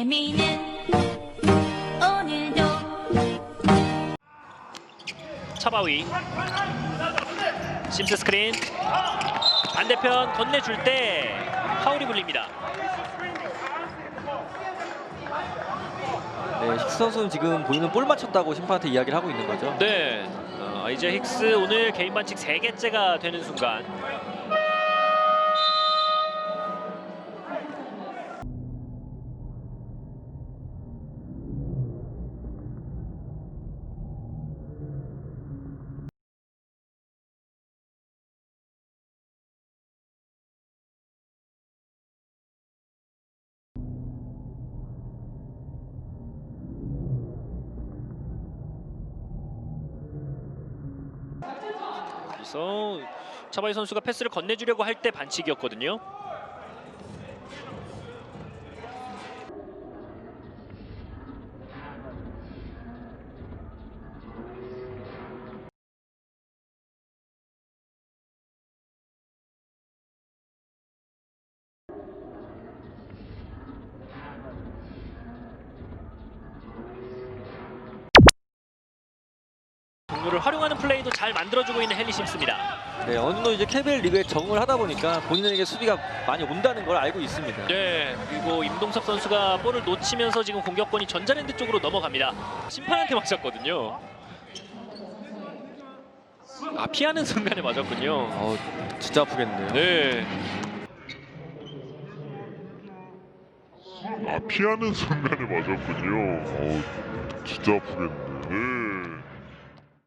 재미는 오늘도 차바위 심스 스크린 반대편 건네줄 때 파울이 불립니다. 네, 힉스 선수는 지금 보이는 볼 맞췄다고 심판한테 이야기를 하고 있는 거죠. 네, 어, 이제 힉스 오늘 개인 반칙 3개째가 되는 순간 그래서 차바위 선수가 패스를 건네주려고 할 때 반칙이었거든요. 동료를 활용하는 플레이도 잘 만들어주고 있는 헨리 심스입니다. 네, 어느 정도 이제 KBL 리그에 적응을 하다 보니까 본인에게 수비가 많이 온다는 걸 알고 있습니다. 네, 그리고 임동섭 선수가 볼을 놓치면서 지금 공격권이 전자랜드 쪽으로 넘어갑니다. 심판한테 맞았거든요. 아 피하는 순간에 맞았군요. 어, 진짜 아프겠네요. 네, 아 피하는 순간에 맞았군요. 어 진짜 아프겠네. 네.